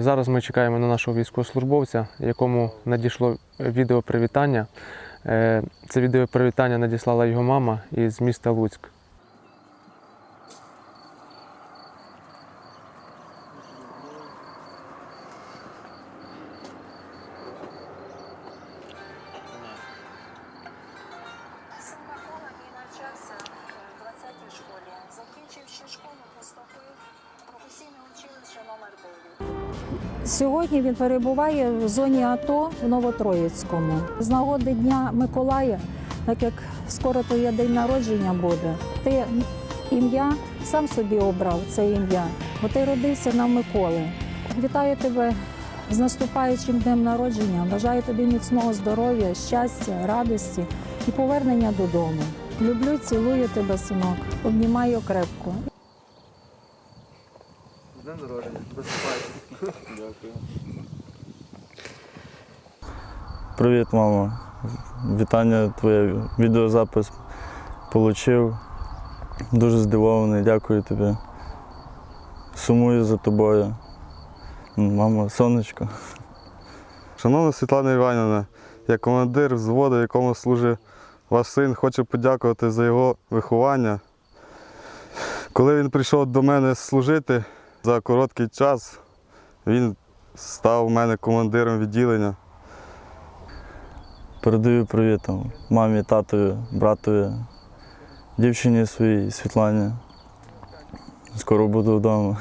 Зараз ми чекаємо на нашого військовослужбовця, якому надійшло відео привітання. Е, Це відео привітання надіслала його мама із міста Луцьк. Сьогодні він перебуває в зоні АТО в Новотроїцькому. З нагоди Дня Миколая, так як скоро твоє день народження буде, ти ім'я сам собі обрав це ім'я, бо ти родився на Миколи. Вітаю тебе з наступаючим днем народження. Бажаю тобі міцного здоров'я, щастя, радості і повернення додому. Люблю, цілую тебе, синок, обнімаю крепко. З днем народження, виступайте. Дякую. Привіт, мамо. Вітання, твоє відеозапис получив. Дуже здивований, дякую тобі. Сумую за тобою. Мамо, сонечко. Шановна Світлана Іванівна, як командир взводу, якому служить ваш син, хочу подякувати за його виховання. Коли він прийшов до мене служити за короткий час, він став у мене командиром відділення. Передаю привіт там, мамі, татові, братові, дівчині своїй Світлані. Скоро буду вдома.